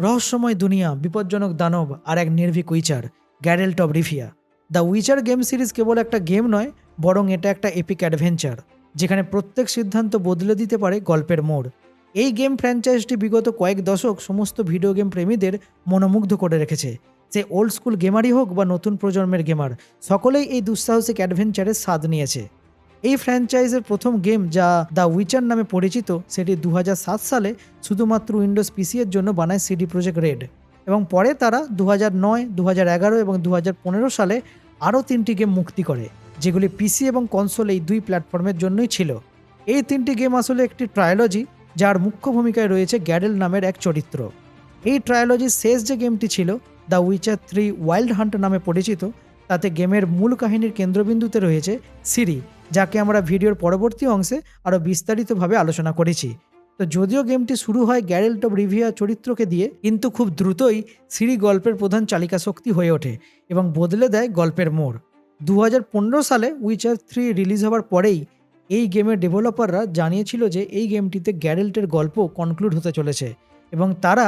রহস্যময় দুনিয়া, বিপজ্জনক দানব আর এক নির্ভীক Witcher Geralt of Rivia the Witcher game series কেবল একটা গেম নয়, বরং এটা একটা এপিক অ্যাডভেঞ্চার যেখানে প্রত্যেক সিদ্ধান্ত বদলে দিতে পারে গল্পের মোড়। এই গেম ফ্র্যাঞ্চাইজটি বিগত কয়েক দশক সমস্ত ভিডিও গেম প্রেমীদের মনোমুগ্ধ করে রেখেছে। সে ওল্ড স্কুল গেমারই হোক বা নতুন প্রজন্মের গেমার সকলেই এই দুঃসাহসিক অ্যাডভেঞ্চারের স্বাদ নিয়েছে। এই ফ্র্যাঞ্চাইজের প্রথম গেম যা দ্য উইচার নামে পরিচিত, সেটি দু হাজার সাত সালে শুধুমাত্র উইন্ডোজ পিসি এর জন্য বানায় সিডি প্রজেক্ট রেড এবং পরে তারা দু হাজার নয় দু হাজার এগারো এবং দু হাজার পনেরো সালে আরও তিনটি গেম মুক্তি করে, যেগুলি পিসি এবং কনসোল এই দুই প্ল্যাটফর্মের জন্যই ছিল। এই তিনটি গেম আসলে একটি ট্রায়োলজি যার মুখ্য ভূমিকায় রয়েছে গ্যাডেল নামের এক চরিত্র। এই ট্রায়োলজির শেষ যে গেমটি ছিল the Witcher three Wild Hunt নামে পরিচিত, তাতে গেমের মূল কাহিনীর কেন্দ্রবিন্দুতে রয়েছে সিরি যাকে আমরা ভিডিওর পরবর্তী অংশে আরও বিস্তারিতভাবে আলোচনা করেছি। তো যদিও গেমটি শুরু হয় গ্যারেল্ট অব রিভিয়া চরিত্রকে দিয়ে, কিন্তু খুব দ্রুতই সিরি গল্পের প্রধান চালিকা শক্তি হয়ে ওঠে এবং বদলে দেয় গল্পের মোড়। দু হাজার পনেরো সালে উইচার থ্রি রিলিজ হওয়ার পরেই এই গেমের ডেভেলপাররা জানিয়েছিল যে এই গেমটিতে গ্যারেল্টের গল্প কনক্লুড হতে চলেছে এবং তারা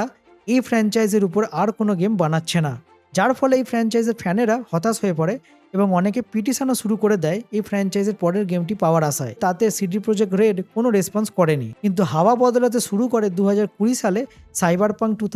এই ফ্র্যাঞ্চাইজের উপর আর কোনো গেম বানাচ্ছে না। যার ফলে এই ফ্র্যাঞ্চাইজের ফ্যানেরা হতাশ হয়ে পড়ে এবং অনেকে পিটিশনও শুরু করে দেয় এই ফ্র্যাঞ্চাইজের পরের গেমটি পাওয়ার আশায়। তাতে সিডি প্রজেক্ট রেড কোনো রেসপন্স করেনি। কিন্তু হাওয়া বদলাতে শুরু করে দু হাজার কুড়ি সালে সাইবার পাং টু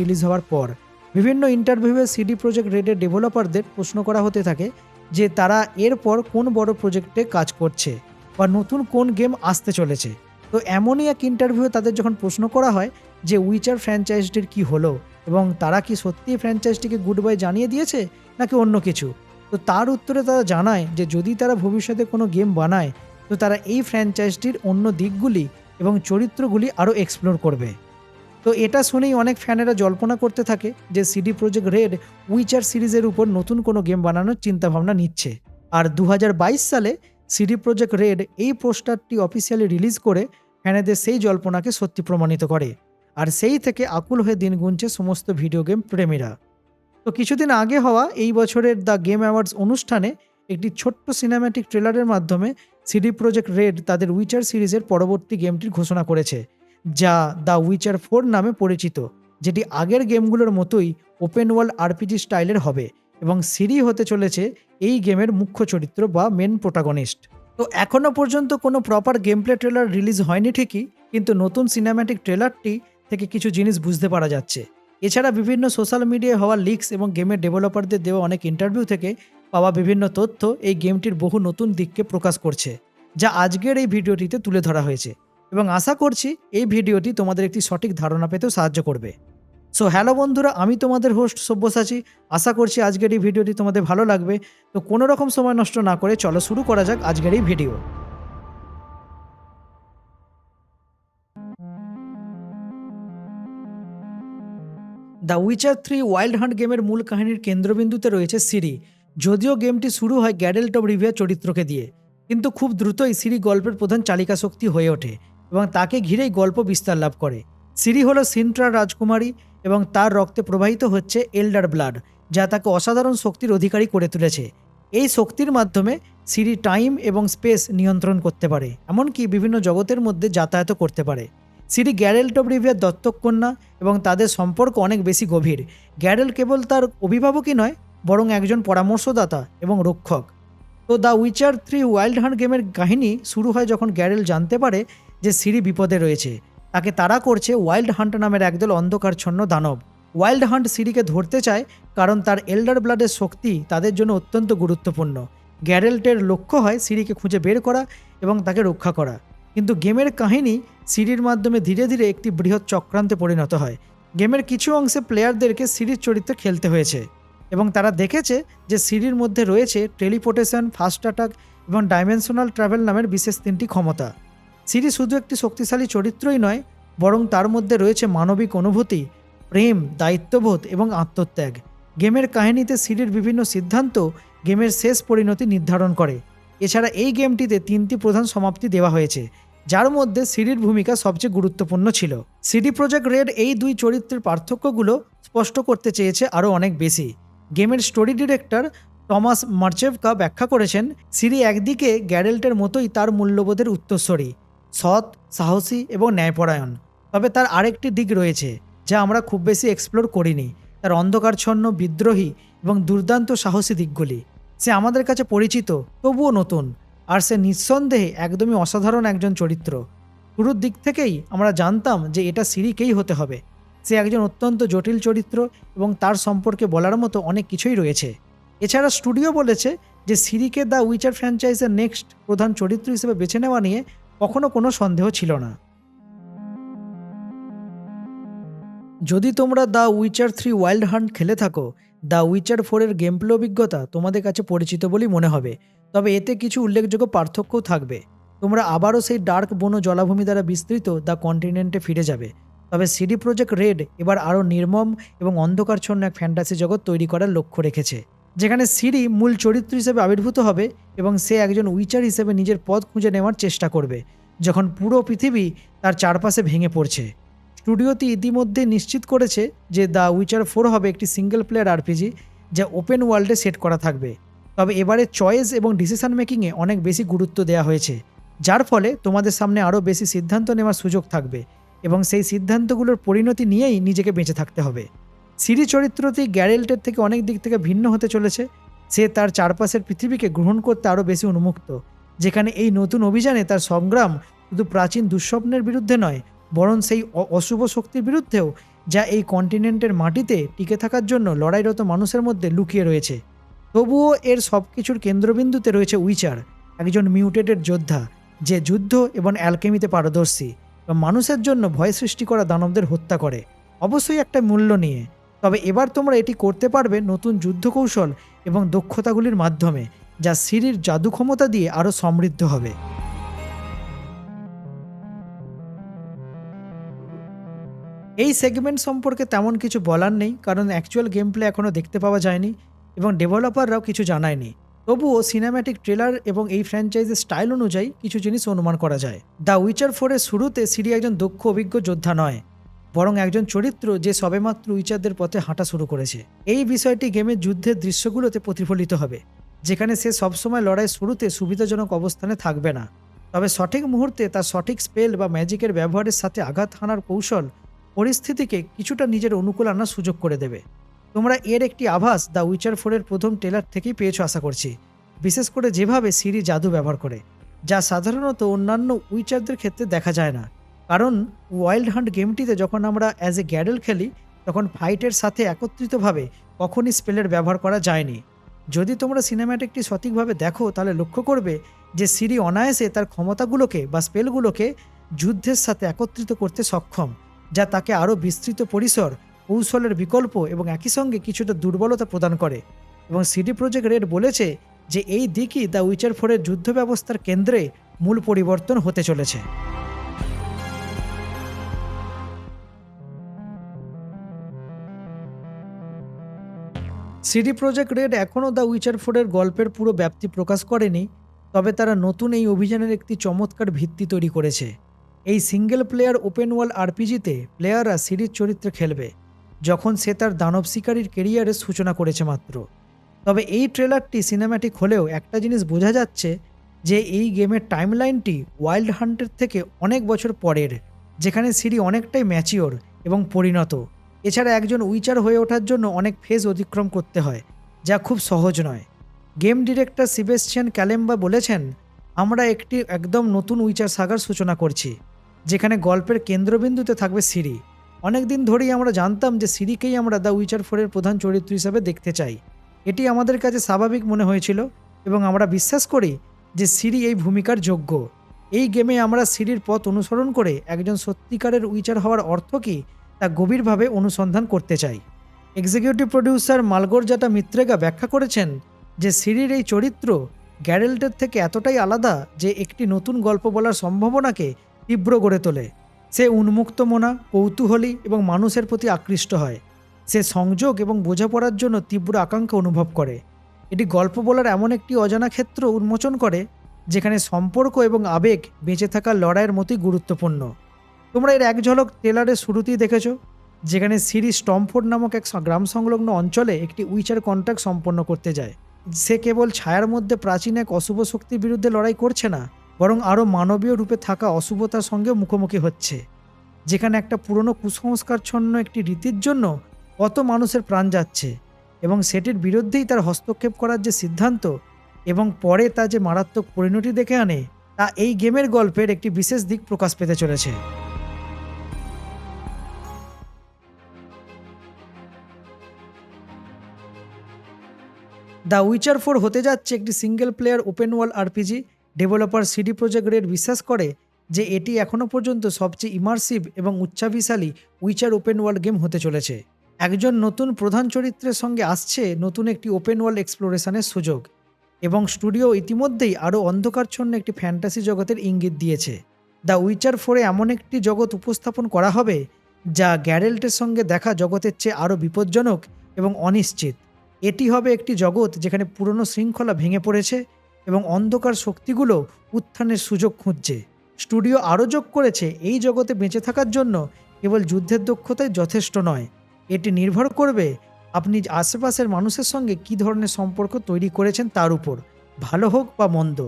রিলিজ হওয়ার পর। বিভিন্ন ইন্টারভিউয়ে সিডি প্রজেক্ট রেডের ডেভেলপারদের প্রশ্ন করা হতে থাকে যে তারা এরপর কোন বড় প্রজেক্টে কাজ করছে বা নতুন কোন গেম আসতে চলেছে। তো এমনই এক ইন্টারভিউ তাদের যখন প্রশ্ন করা হয় যে উইচার ফ্র্যাঞ্চাইজটির কি হলো এবং তারা কি সত্যি ফ্র্যাঞ্চাইজটিকে গুড বাই জানিয়ে দিয়েছে নাকি অন্য কিছু? তো তার উত্তরে তারা জানায় যে যদি তারা ভবিষ্যতে কোনো গেম বানায়, তো তারা এই ফ্র্যাঞ্চাইজটির অন্য দিকগুলি এবং চরিত্রগুলি আরও এক্সপ্লোর করবে। তো এটা শুনেই অনেক ফ্যানেরা জল্পনা করতে থাকে যে সিডি প্রজেক্ট রেড উইচার সিরিজের উপর নতুন কোনো গেম বানানোর চিন্তাভাবনা নিচ্ছে। আর দু হাজার বাইশ সালে সিডি প্রজেক্ট রেড এই পোস্টারটি অফিসিয়ালি রিলিজ করে ফ্যানেদের সেই জল্পনাকে সত্যি প্রমাণিত করে। আর সেই থেকে আকুল হয়ে দিন গুনছে সমস্ত ভিডিও গেম প্রেমীরা। তো কিছুদিন আগে হওয়া এই বছরের দ্য গেম অ্যাওয়ার্ডস অনুষ্ঠানে একটি ছোট্ট সিনেম্যাটিক ট্রেলারের মাধ্যমে সিডি প্রজেক্ট রেড তাদের উইচার সিরিজের পরবর্তী গেমটির ঘোষণা করেছে, যা দ্য উইচার ফোর নামে পরিচিত, যেটি আগের গেমগুলোর মতোই ওপেন ওয়ার্ল্ড আরপিজি স্টাইলের হবে এবং সিরি হতে চলেছে এই গেমের মুখ্য চরিত্র বা মেন প্রোটাগনিস্ট তো এখনও পর্যন্ত কোনো proper game play trailer release হয়নি ঠিকই, কিন্তু নতুন সিনেম্যাটিক ট্রেলারটি থেকে কিছু জিনিস বুঝতে পারা যাচ্ছে। এছাড়া বিভিন্ন সোশ্যাল মিডিয়ায় হওয়া লিক্স এবং গেমের ডেভেলপারদের দেওয়া অনেক ইন্টারভিউ থেকে পাওয়া বিভিন্ন তথ্য এই গেমটির বহু নতুন দিককে প্রকাশ করছে, যা আজকের এই ভিডিওটিতে তুলে ধরা হয়েছে। এবং আশা করছি এই ভিডিওটি তোমাদের একটি সঠিক ধারণা পেতেও সাহায্য করবে। সো হ্যালো বন্ধুরা, আমি তোমাদের হোস্ট সব্যসাচী। আশা করছি আজকের এই ভিডিওটি তোমাদের ভালো লাগবে। তো কোনো রকম সময় নষ্ট না করে চলো শুরু করা যাক আজকের এই video. The Witcher three Wild Hunt গেমের মূল কাহিনীর কেন্দ্রবিন্দুতে রয়েছে সিরি যদিও গেমটি শুরু হয় গ্যাডেল টপ রিভিয়া চরিত্রকে দিয়ে, কিন্তু খুব দ্রুতই সিরি গল্পের প্রধান চালিকা শক্তি হয়ে ওঠে এবং তাকে ঘিরেই গল্প বিস্তার লাভ করে। সিরি হলো সিন্ট্রার রাজকুমারী এবং তার রক্তে প্রবাহিত হচ্ছে এল্ডার ব্লাড, যা তাকে অসাধারণ শক্তির অধিকারী করে তুলেছে। এই শক্তির মাধ্যমে সিরি টাইম এবং স্পেস নিয়ন্ত্রণ করতে পারে, এমনকি বিভিন্ন জগতের মধ্যে যাতায়াত করতে পারে। সিরি গ্যারেল টপ রিভিয়ার দত্তক কন্যা এবং তাদের সম্পর্ক অনেক বেশি গভীর। গ্যারেল কেবল তার অভিভাবকই নয়, বরং একজন পরামর্শদাতা এবং রক্ষক। তো the Witcher three Wild Hunt গেমের কাহিনী শুরু হয় যখন গ্যারেল জানতে পারে যে সিরি বিপদে রয়েছে। তাকে তাড়া করছে ওয়াইল্ড হান্ট নামের একদল অন্ধকারচ্ছন্ন দানব। ওয়াইল্ড হান্ট সিরিকে ধরতে চায় কারণ তার এল্ডার ব্লাডের শক্তি তাদের জন্য অত্যন্ত গুরুত্বপূর্ণ। গ্যারেল্টের লক্ষ্য হয় সিরিকে খুঁজে বের করা এবং তাকে রক্ষা করা। কিন্তু গেমের কাহিনী সিডির মাধ্যমে ধীরে ধীরে একটি বৃহৎ চক্রান্তে পরিণত হয়। গেমের কিছু অংশে প্লেয়ারদেরকে সিরির চরিত্রে খেলতে হয়েছে এবং তারা দেখেছে যে সিরির মধ্যে রয়েছে টেলিপোর্টেশন, ফাস্ট অ্যাটাক এবং ডাইমেনশনাল ট্রাভেল নামের বিশেষ তিনটি ক্ষমতা। সিরি শুধু একটি শক্তিশালী চরিত্রই নয়, বরং তার মধ্যে রয়েছে মানবিক অনুভূতি, প্রেম, দায়িত্ববোধ এবং আত্মত্যাগ। গেমের কাহিনীতে সিরির বিভিন্ন সিদ্ধান্ত গেমের শেষ পরিণতি নির্ধারণ করে। এছাড়া এই গেমটিতে তিনটি প্রধান সমাপ্তি দেওয়া হয়েছে যার মধ্যে সিডির ভূমিকা সবচেয়ে গুরুত্বপূর্ণ ছিল। সিডি প্রজেক্ট রেড এই দুই চরিত্রের পার্থক্যগুলো স্পষ্ট করতে চেয়েছে আরও অনেক বেশি। গেমের স্টোরি ডিরেক্টর টমাস মার্চেভকা ব্যাখ্যা করেছেন সিরি একদিকে গ্যারেল্টের মতোই তার মূল্যবোধের উত্তরস্বরী, সৎ, সাহসী এবং ন্যায়পরায়ণ। তবে তার আরেকটি দিক রয়েছে, যা আমরা খুব বেশি এক্সপ্লোর করিনি, তার অন্ধকারচ্ছন্ন, বিদ্রোহী এবং দুর্দান্ত সাহসী দিকগুলি। সে আমাদের কাছে পরিচিত, তবুও নতুন। আর সে নিঃসন্দেহে একদমই অসাধারণ একজন চরিত্র। শুরুর দিক থেকেই আমরা জানতাম যে এটা সিরিকেই হতে হবে। সে একজন অত্যন্ত জটিল চরিত্র এবং তার সম্পর্কে বলার মতো অনেক কিছুই রয়েছে। এছাড়া স্টুডিও বলেছে যে সিরিকে দ্য উইচার ফ্র্যাঞ্চাইজের নেক্সট প্রধান চরিত্র হিসেবে বেছে নেওয়া নিয়ে কখনো কোনো সন্দেহ ছিল না। যদি তোমরা the Witcher three Wild Hunt খেলে থাকো, দ্য উইচার ফোরের গেম প্লে অভিজ্ঞতা তোমাদের কাছে পরিচিত বলেই মনে হবে। তবে এতে কিছু উল্লেখযোগ্য পার্থক্যও থাকবে। তোমরা আবারও সেই ডার্ক বন জলাভূমি দ্বারা বিস্তৃত দ্য কন্টিনেন্টে ফিরে যাবে। তবে সিডি প্রজেক্ট রেড এবার আরও নির্মম এবং অন্ধকারচ্ছন্ন এক ফ্যান্টাসি জগৎ তৈরি করার লক্ষ্য রেখেছে, যেখানে সিরি মূল চরিত্র হিসেবে আবির্ভূত হবে এবং সে একজন উইচার হিসেবে নিজের পথ খুঁজে নেওয়ার চেষ্টা করবে, যখন পুরো পৃথিবী তার চারপাশে ভেঙে পড়ছে। স্টুডিওটি ইতিমধ্যে নিশ্চিত করেছে যে দ্য উইচার ফোর হবে একটি সিঙ্গেল প্লেয়ার আরপিজি, যা ওপেন ওয়ার্ল্ডে সেট করা থাকবে। তবে এবারে চয়েস এবং ডিসিশন মেকিংয়ে অনেক বেশি গুরুত্ব দেওয়া হয়েছে, যার ফলে তোমাদের সামনে আরও বেশি সিদ্ধান্ত নেওয়ার সুযোগ থাকবে এবং সেই সিদ্ধান্তগুলোর পরিণতি নিয়েই নিজেকে বেঁচে থাকতে হবে। সিরি চরিত্রটি গ্যারেল্টের থেকে অনেক দিক থেকে ভিন্ন হতে চলেছে, সে তার চারপাশের পৃথিবীকে গ্রহণ করতে আরও বেশি উন্মুক্ত, যেখানে এই নতুন অভিযানে তার সংগ্রাম শুধু প্রাচীন দুঃস্বপ্নের বিরুদ্ধে নয়, বরং সেই অশুভ শক্তির বিরুদ্ধেও, যা এই কন্টিনেন্টের মাটিতে টিকে থাকার জন্য লড়াইরত মানুষের মধ্যে লুকিয়ে রয়েছে। তবুও এর সব কিছুর কেন্দ্রবিন্দুতে রয়েছে উইচার, একজন মিউটেটেড যোদ্ধা, যে যুদ্ধ এবং অ্যালকেমিতে পারদর্শী। এবং মানুষের জন্য ভয় সৃষ্টি করা দানবদের হত্যা করে। অবশ্যই একটা মূল্য নিয়ে। তবে এবার তোমরা এটি করতে পারবে নতুন যুদ্ধ কৌশল এবং দক্ষতাগুলির মাধ্যমে, যা সিরির জাদু ক্ষমতা দিয়ে আরও সমৃদ্ধ হবে। এই সেগমেন্ট সম্পর্কে তেমন কিছু বলার নেই, কারণ অ্যাকচুয়াল গেম প্লে এখনও দেখতে পাওয়া যায়নি। এবং ডেভেলপাররাও কিছু জানায়নি। তবুও সিনেম্যাটিক ট্রেলার এবং এই ফ্র্যাঞ্চাইজের স্টাইল অনুযায়ী কিছু জিনিস অনুমান করা যায়। দ্য উইচার ফোরের শুরুতে সিরি একজন দক্ষ অভিজ্ঞ যোদ্ধা নয়, বরং একজন চরিত্র যে সবেমাত্র উইচারদের পথে হাঁটা শুরু করেছে। এই বিষয়টি গেমের যুদ্ধের দৃশ্যগুলোতে প্রতিফলিত হবে, যেখানে সে সবসময় লড়াই শুরুতে সুবিধাজনক অবস্থানে থাকবে না। তবে সঠিক মুহূর্তে তার সঠিক স্পেল বা ম্যাজিকের ব্যবহারের সাথে আঘাত হানার কৌশল পরিস্থিতিকে কিছুটা নিজের অনুকূল আনার সুযোগ করে দেবে। তোমরা এর একটি আভাস দ্য উইচার ফোরের প্রথম টেলার থেকেই পেয়েছ আশা করছি। বিশেষ করে যেভাবে সিরি জাদু ব্যবহার করে, যা সাধারণত অন্যান্য উইচারদের ক্ষেত্রে দেখা যায় না। কারণ ওয়াইল্ড হান্ট গেমটিতে যখন আমরা অ্যাজ এ গ্যাডেল খেলি, তখন ফাইটের সাথে একত্রিতভাবে কখনই স্পেলের ব্যবহার করা যায়নি। যদি তোমরা সিনেম্যাটিকটি সঠিকভাবে দেখো, তাহলে লক্ষ্য করবে যে সিরি অনায়াসে তার ক্ষমতাগুলোকে বা স্পেলগুলোকে যুদ্ধের সাথে একত্রিত করতে সক্ষম, যা তাকে আরও বিস্তৃত পরিসর কৌশলের বিকল্প এবং একই সঙ্গে কিছুটা দুর্বলতা প্রদান করে। এবং সিডি প্রজেক্ট রেড বলেছে যে এই দিকই দ্য উইচার ফোরের যুদ্ধ ব্যবস্থার কেন্দ্রে মূল পরিবর্তন হতে চলেছে। সিডি প্রজেক্ট রেড এখনও দ্য উইচার ফোরের গল্পের পুরো ব্যাপ্তি প্রকাশ করেনি, তবে তারা নতুন এই অভিযানের একটি চমৎকার ভিত্তি তৈরি করেছে। এই সিঙ্গেল প্লেয়ার ওপেন ওয়ার্ল্ড আরপিজিতে প্লেয়াররা সিরিজ চরিত্রে খেলবে। যখন সে তার দানব শিকারীর কেরিয়ারের সূচনা করেছে মাত্র। তবে এই ট্রেলারটি সিনেম্যাটিক হলেও একটা জিনিস বোঝা যাচ্ছে যে এই গেমের টাইমলাইনটি ওয়াইল্ড হান্টের থেকে অনেক বছর পরের, যেখানে সিরি অনেকটাই ম্যাচিওর এবং পরিণত। এছাড়া একজন উইচার হয়ে ওঠার জন্য অনেক ফেজ অতিক্রম করতে হয়, যা খুব সহজ নয়। গেম ডিরেক্টর সিবেস্টিয়ান ক্যালেম্বা বলেছেন, আমরা একটি একদম নতুন উইচার সাগার সূচনা করছি, যেখানে গল্পের কেন্দ্রবিন্দুতে থাকবে সিরি অনেক দিন ধরেই আমরা জানতাম যে সিরিকেই আমরা দ্য উইচার ফোরের প্রধান চরিত্র হিসাবে দেখতে চাই। এটি আমাদের কাছে স্বাভাবিক মনে হয়েছিল এবং আমরা বিশ্বাস করি যে সিরি এই ভূমিকার যোগ্য। এই গেমে আমরা সিরির পথ অনুসরণ করে একজন সত্যিকারের উইচার হওয়ার অর্থ কী তা গভীরভাবে অনুসন্ধান করতে চাই। এক্সিকিউটিভ প্রডিউসার মালগোরজাটা মিত্রেগা ব্যাখ্যা করেছেন যে সিরির এই চরিত্র গ্যারেল্টের থেকে এতটাই আলাদা যে একটি নতুন গল্প বলার সম্ভাবনাকে তীব্র গড়ে তোলে। সে উন্মুক্ত মনা, কৌতূহলী এবং মানুষের প্রতি আকৃষ্ট হয়। সে সংযোগ এবং বোঝাপড়ার জন্য তীব্র আকাঙ্ক্ষা অনুভব করে। এটি গল্প বলার এমন একটি অজানা ক্ষেত্র উন্মোচন করে, যেখানে সম্পর্ক এবং আবেগ বেঁচে থাকার লড়াইয়ের মতোই গুরুত্বপূর্ণ। তোমরা এর এক ঝলক ট্রেলারের শুরুতেই দেখেছ, যেখানে সিরি স্টমফোর্ড নামক এক গ্রাম সংলগ্ন অঞ্চলে একটি উইচার কন্ট্রাক্ট সম্পন্ন করতে যায়। সে কেবল ছায়ার মধ্যে প্রাচীন এক অশুভ শক্তির বিরুদ্ধে লড়াই করছে না বরং আরও মানবীয় রূপে থাকা অশুভতার সঙ্গে মুখোমুখি হচ্ছে, যেখানে একটা পুরনো কুসংস্কারচ্ছন্ন একটি রীতির জন্য কত মানুষের প্রাণ যাচ্ছে এবং সেটির বিরুদ্ধেই তার হস্তক্ষেপ করার যে সিদ্ধান্ত এবং পরে তা যে মারাত্মক পরিণতি দেখে আনে, তা এই গেমের গল্পের একটি বিশেষ দিক প্রকাশ পেতে চলেছে। দ্য উইচার ফোর হতে যাচ্ছে একটি single player open world RPG developer CD Projekt Red বিশ্বাস করে যে এটি এখনও পর্যন্ত সবচেয়ে ইমার্সিভ এবং উচ্চাভিশালী উইচার ওপেন ওয়ার্ল্ড গেম হতে চলেছে। একজন নতুন প্রধান চরিত্রের সঙ্গে আসছে নতুন একটি ওপেন ওয়ার্ল্ড এক্সপ্লোরেশনের সুযোগ এবং স্টুডিও ইতিমধ্যেই আরও অন্ধকারচ্ছন্ন একটি ফ্যান্টাসি জগতের ইঙ্গিত দিয়েছে। দ্য উইচার ফোরে এমন একটি জগৎ উপস্থাপন করা হবে যা গ্যারেল্টের সঙ্গে দেখা জগতের চেয়ে আরও বিপজ্জনক এবং অনিশ্চিত। এটি হবে একটি জগৎ যেখানে পুরনো শৃঙ্খলা ভেঙে পড়েছে এবং অন্ধকার শক্তিগুলো উত্থানের সুযোগ খুঁজছে। স্টুডিও আরও যোগ করেছে, এই জগতে বেঁচে থাকার জন্য কেবল যুদ্ধের দক্ষতাই যথেষ্ট নয়। এটি নির্ভর করবে আপনি আশেপাশের মানুষের সঙ্গে কী ধরনের সম্পর্ক তৈরি করেছেন তার উপর। ভালো হোক বা মন্দ।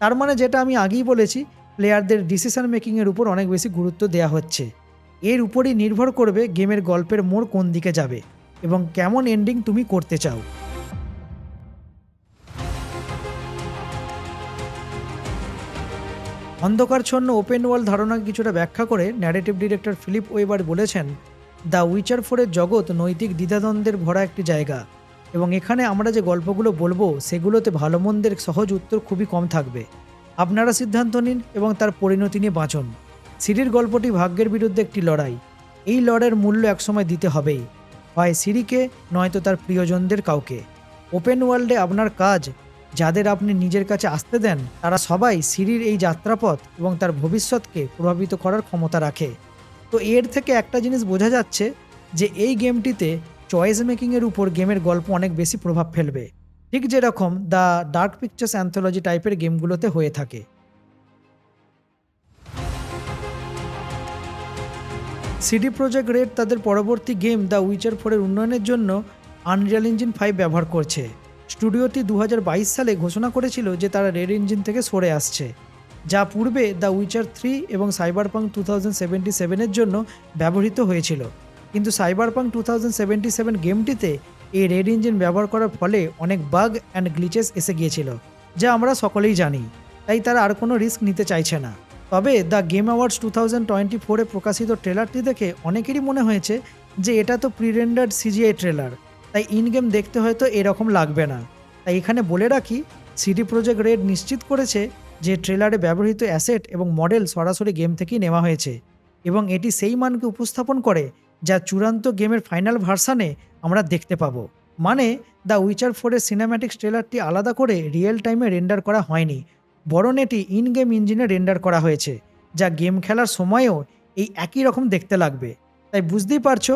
তার মানে যেটা আমি আগেই বলেছি, প্লেয়ারদের ডিসিশন মেকিংয়ের উপর অনেক বেশি গুরুত্ব দেওয়া হচ্ছে। এর উপরই নির্ভর করবে গেমের গল্পের মোড় কোন দিকে যাবে এবং কেমন এন্ডিং তুমি করতে চাও। অন্ধকারচ্ছন্ন ওপেন ওয়ার্ল্ড ধারণা কিছুটা ব্যাখ্যা করে ন্যারেটিভ ডিরেক্টর ফিলিপ ওয়েবার বলেছেন দ্য উইচার ফোরের জগৎ নৈতিক দ্বিধাদ্বন্দ্বের ভরা একটি জায়গা এবং এখানে আমরা যে গল্পগুলো বলব সেগুলোতে ভালো মন্দের সহজ উত্তর খুবই কম থাকবে। আপনারা সিদ্ধান্ত নিন এবং তার পরিণতি নিয়ে বাঁচুন। সিরির গল্পটি ভাগ্যের বিরুদ্ধে একটি লড়াই। এই লড়াইয়ের মূল্য একসময় দিতে হবেই। হয় সিরিকে নয়তো তার প্রিয়জনদের কাউকে। ওপেন ওয়ার্ল্ডে আপনার কাজ যাদের আপনি নিজের কাছে আসতে দেন, তারা সবাই সিরির এই যাত্রাপথ এবং তার ভবিষ্যৎকে প্রভাবিত করার ক্ষমতা রাখে। তো এর থেকে একটা জিনিস বোঝা যাচ্ছে যে এই গেমটিতে চয়েস মেকিংয়ের উপর গেমের গল্প অনেক বেশি প্রভাব ফেলবে। ঠিক যেরকম দ্য ডার্ক পিকচার্স অ্যান্থোলজি টাইপের গেমগুলোতে হয়ে থাকে। সিডি প্রজেক্ট রেড তাদের পরবর্তী গেম দ্য উইচার ফোরের উন্নয়নের জন্য আনরিয়াল ইঞ্জিন ফাইভ ব্যবহার করছে। স্টুডিওটি দু হাজার বাইশ সালে ঘোষণা করেছিল যে তারা রেড ইঞ্জিন থেকে সরে আসছে, যা পূর্বে দ্য উইচার থ্রি এবং সাইবার পাং টু থাউজেন্ড সেভেনের জন্য ব্যবহৃত হয়েছিল। কিন্তু সাইবার পাং টু থাউজেন্ড সেভেন গেমটিতে এই রেড ইঞ্জিন ব্যবহার করার ফলে অনেক বাগ অ্যান্ড গ্লিচেস এসে গিয়েছিল, যা আমরা সকলেই জানি, তাই তারা আর কোনো রিস্ক নিতে চাইছে না। তবে the Game Awards two thousand twenty ফোরে প্রকাশিত ট্রেলারটি দেখে অনেকেরই মনে হয়েছে যে এটা তো প্রিরেন্ডার্ড সিজিআই ট্রেলার তাই ইন গেম দেখতে হয়তো এরকম লাগবে না। তাই এখানে বলে রাখি, সিডি প্রজেক্ট রেড নিশ্চিত করেছে যে ট্রেলারে ব্যবহৃত অ্যাসেট এবং মডেল সরাসরি গেম থেকেই নেওয়া হয়েছে এবং এটি সেই মানকে উপস্থাপন করে যা চূড়ান্ত গেমের ফাইনাল ভার্সানে আমরা দেখতে পাবো। মানে দ্য উইচার ফোরের সিনেম্যাটিক্স ট্রেলারটি আলাদা করে রিয়েল টাইমে রেন্ডার করা হয়নি, বরং এটি ইন গেম ইঞ্জিনে রেন্ডার করা হয়েছে, যা গেম খেলার সময়েও এই একই রকম দেখতে লাগবে। তাই বুঝতেই পারছ,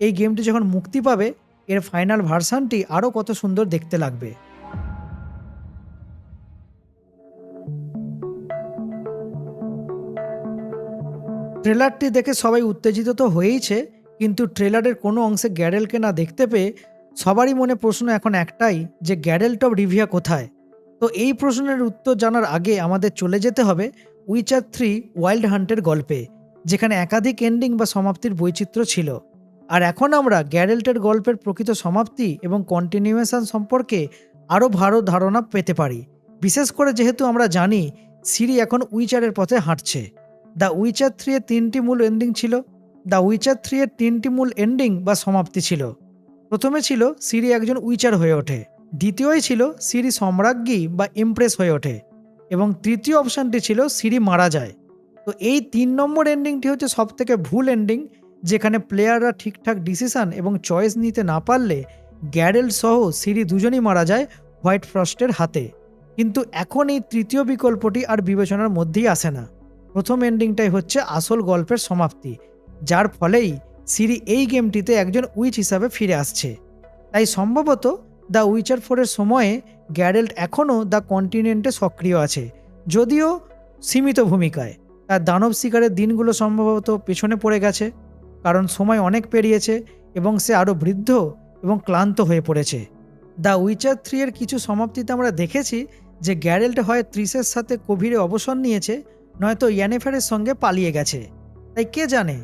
এই গেমটি যখন মুক্তি পাবে এর ফাইনাল ভার্সানটি আরও কত সুন্দর দেখতে লাগবে। ট্রেলারটি দেখে সবাই উত্তেজিত তো হয়েইছে, কিন্তু ট্রেলারের কোনো অংশে গ্যারেলকে না দেখতে পেয়ে সবারই মনে প্রশ্ন এখন একটাই যে গ্যারেল টপ রিভিয়া কোথায়? তো এই প্রশ্নের উত্তর জানার আগে আমাদের চলে যেতে হবে উইচার থ্রি ওয়াইল্ড হান্টের গল্পে, যেখানে একাধিক এন্ডিং বা সমাপ্তির বৈচিত্র্য ছিল। আর এখন আমরা গ্যারেল্টের গল্পের প্রকৃত সমাপ্তি এবং কন্টিনিউয়েশন সম্পর্কে আরও ভালো ধারণা পেতে পারি। বিশেষ করে যেহেতু আমরা জানি সিরি এখন উইচারের পথে হাঁটছে। দ্য উইচার থ্রি এর তিনটি মূল এন্ডিং ছিল। দ্য উইচার থ্রি এর তিনটি মূল এন্ডিং বা সমাপ্তি ছিল। প্রথমে ছিল সিরি একজন উইচার হয়ে ওঠে। দ্বিতীয়ই ছিল সিরি সম্রাজ্ঞী বা ইমপ্রেস হয়ে ওঠে। এবং তৃতীয় অপশানটি ছিল সিরি মারা যায়। তো এই তিন নম্বর এন্ডিংটি হচ্ছে সব থেকে ভুল এন্ডিং যেখানে প্লেয়াররা ঠিকঠাক ডিসিশন এবং চয়েস নিতে না পারলে গ্যারেল সহ সিরি দুজনই মারা যায় হোয়াইট ফ্রস্টের হাতে। কিন্তু এখন এই তৃতীয় বিকল্পটি আর বিবেচনার মধ্যেই আসে না। প্রথম এন্ডিংটাই হচ্ছে আসল গল্পের সমাপ্তি, যার ফলেই সিরি এই গেমটিতে একজন উইচ হিসাবে ফিরে আসছে। তাই সম্ভবত দ্য উইচার ফোরের সময়ে গ্যারেল্ট এখনও দ্য কন্টিনেন্টে সক্রিয় আছে, যদিও সীমিত ভূমিকায়। তার দানব শিকারের দিনগুলো সম্ভবত পেছনে পড়ে গেছে। কারণ সময় অনেক পেরিয়েছে এবং সে আরও বৃদ্ধ এবং ক্লান্ত হয়ে পড়েছে। দ্য উইচার থ্রি এর কিছু সমাপ্তিতে আমরা দেখেছি যে গ্যারেল্ট হয় ত্রিসের সাথে কোভিডে অবসর নিয়েছে, নয়তো ইয়ানেফারের সঙ্গে পালিয়ে গেছে। তাই কে জানে,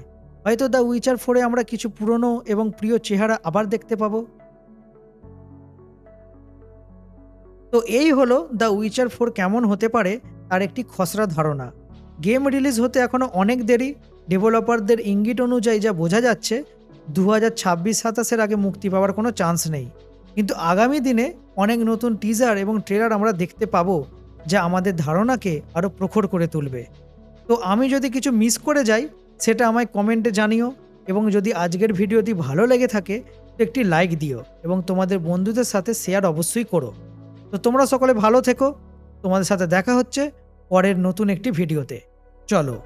হয়তো দ্য উইচার ফোরে আমরা কিছু পুরনো এবং প্রিয় চেহারা আবার দেখতে পাবো। তো এই হলো দ্য উইচার ফোর কেমন হতে পারে তার একটি খসড়া ধারণা। গেম রিলিজ হতে এখনও অনেক দেরি ডেভেলপারদের ইঙ্গিত অনুযায়ী যা বোঝা যাচ্ছে দু হাজার ছাব্বিশ সাতাশের আগে মুক্তি পাওয়ার কোনো চান্স নেই। কিন্তু আগামী দিনে অনেক নতুন টিজার এবং ট্রেলার আমরা দেখতে পাবো, যা আমাদের ধারণাকে আরও প্রখর করে তুলবে। তো আমি যদি কিছু মিস করে যাই, সেটা আমায় কমেন্টে জানিও এবং যদি আজকের ভিডিওটি ভালো লেগে থাকে, তো একটি লাইক দিও এবং তোমাদের বন্ধুদের সাথে শেয়ার অবশ্যই করো। তো তোমরা সকলে ভালো থেকো। তোমাদের সাথে দেখা হচ্ছে পরের নতুন একটি ভিডিওতে। চলো।